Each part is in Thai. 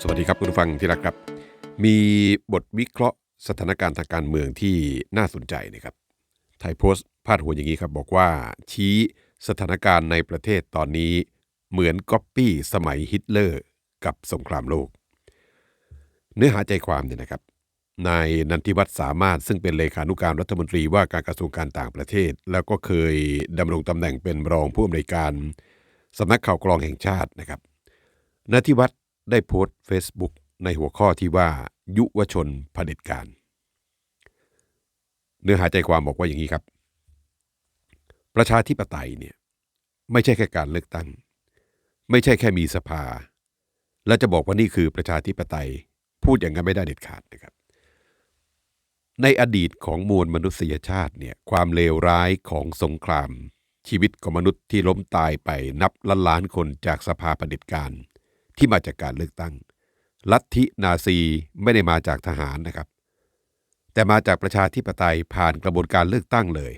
สวัสดีครับคุณผู้ฟังที่รักครับ มีบทวิเคราะห์สถานการณ์ทางการเมืองที่น่าสนใจนะครับไทยโพสต์พาดหัวอย่างนี้ครับ บอกว่าชี้สถานการณ์ในประเทศตอนนี้เหมือนก๊อปปี้สมัยฮิตเลอร์กับสงครามโลก เนื้อหาใจความเนี่ยนะครับนายนันทิวัฒน์สามารถซึ่งเป็นเลขานุการรัฐมนตรีว่าการกระทรวงการต่างประเทศ แล้วก็เคยดำรงตำแหน่งเป็นรองผู้อำนวยการสำนักข่าวกรองแห่งชาตินะครับนันทิวัฒน์ ได้โพสต์ Facebook ในหัวข้อที่ว่า ยุวชนเผด็จการ เนื้อหาใจความบอกว่าอย่างนี้ครับ ประชาธิปไตยเนี่ยไม่ใช่แค่การเลือกตั้ง ไม่ใช่แค่มีสภา และจะบอกว่านี่คือประชาธิปไตยพูดอย่างนั้นไม่ได้เด็ดขาดนะครับ ในอดีตของมวลมนุษยชาติเนี่ยความเลวร้ายของสงคราม ชีวิตของมนุษย์ที่ล้มตายไปนับล้านล้านคนจากสภาเผด็จการ ที่มาจากการเลือกตั้ง ลัทธินาซีไม่ได้มาจากทหารนะครับ แต่มาจากประชาธิปไตยผ่านกระบวนการเลือกตั้งเลย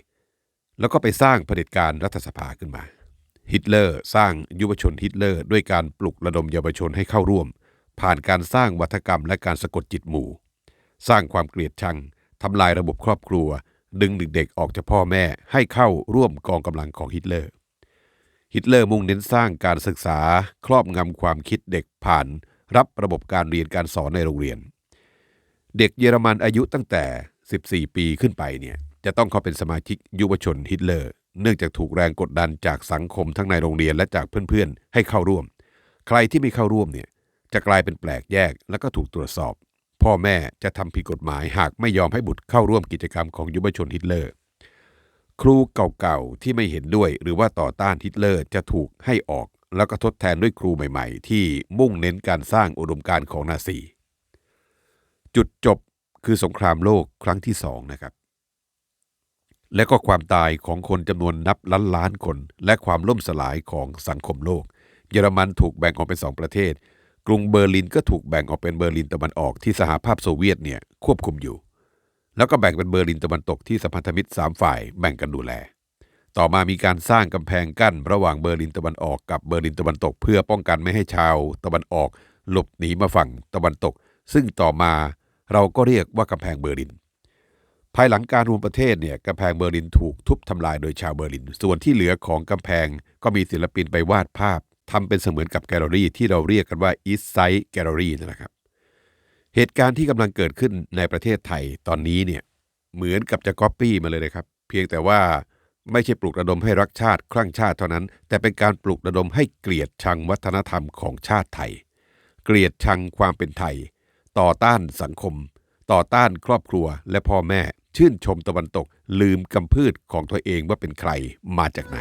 แล้วก็ไปสร้างเผด็จการรัฐสภาขึ้นมา ฮิตเลอร์สร้างยุวชนฮิตเลอร์ ด้วยการปลุกระดมเยาวชนให้เข้าร่วม ผ่านการสร้างวัฒกรรมและการสะกดจิตหมู่ สร้างความเกลียดชังทำลายระบบครอบครัว ดึงเด็กๆออกจากพ่อแม่ให้เข้าร่วมกองกำลังของฮิตเลอร์ ฮิตเลอร์มุ่งเน้นสร้างการศึกษาครอบงำความคิดเด็กผ่าน รับระบบการเรียนการสอนในโรงเรียน เด็กเยอรมันอายุตั้งแต่ 14 ปีขึ้นไปเนี่ยจะต้องเข้าเป็นสมาชิกยุวชนฮิตเลอร์ เนื่องจากถูกแรงกดดันจากสังคมทั้งในโรงเรียนและจากเพื่อนๆ ให้เข้าร่วม ใครที่ไม่เข้าร่วมเนี่ยจะกลายเป็นแปลกแยกแล้วก็ถูกตรวจสอบ พ่อแม่จะทำผิดกฎหมายหากไม่ยอมให้บุตรเข้าร่วมกิจกรรมของยุวชนฮิตเลอร์ ครูเก่าๆที่ไม่เห็นด้วยหรือว่าต่อต้านฮิตเลอร์จะถูกให้ออก แล้วก็ทดแทนด้วยครูใหม่ๆ ที่มุ่งเน้นการสร้างอุดมการณ์ของนาซี จุดจบคือสงครามโลกครั้งที่สองนะครับ และก็ความตายของคนจำนวนนับล้านล้านคน และความล่มสลายของสังคมโลก เยอรมันถูกแบ่งออกเป็นสองประเทศ กรุงเบอร์ลินก็ถูกแบ่งออกเป็นเบอร์ลินตะวันออกที่สหภาพโซเวียตเนี่ยควบคุมอยู่ แล้วก็แบ่งเป็นเบอร์ลินตะวันตกที่สัมพันธมิตรสามฝ่ายแบ่งกันดูแล ต่อมามีการสร้างกำแพงกั้นระหว่างเบอร์ลินตะวันออกกับเบอร์ลินตะวันตก เพื่อป้องกันไม่ให้ชาว ตะวันออกหลบหนีมาฝั่งตะวันตก ซึ่งต่อมาเราก็เรียกว่ากำแพงเบอร์ลิน ภายหลังการรวมประเทศเนี่ยกำแพงเบอร์ลินถูกทุบทำลายโดยชาวเบอร์ลิน ส่วนที่เหลือของกำแพงก็มีศิลปินไปวาดภาพทำเป็นเสมือนกับแกลเลอรี่ที่เราเรียกกันว่า East Side Gallery นั่นะครับ เหตุการณ์ที่กำลังเกิดขึ้นในประเทศไทยตอนนี้เนี่ยเหมือนกับจะก๊อปปี้มาเลยนะครับ เพียงแต่ว่าไม่ใช่ปลุกระดมให้รักชาติคลั่งชาติเท่านั้น แต่เป็นการปลุกระดมให้เกลียดชังวัฒนธรรมของชาติไทย เกลียดชังความเป็นไทย ต่อต้านสังคม ต่อต้านครอบครัวและพ่อแม่ ชื่นชมตะวันตก ลืมกำพืชของตัวเองว่าเป็นใครมาจากไหน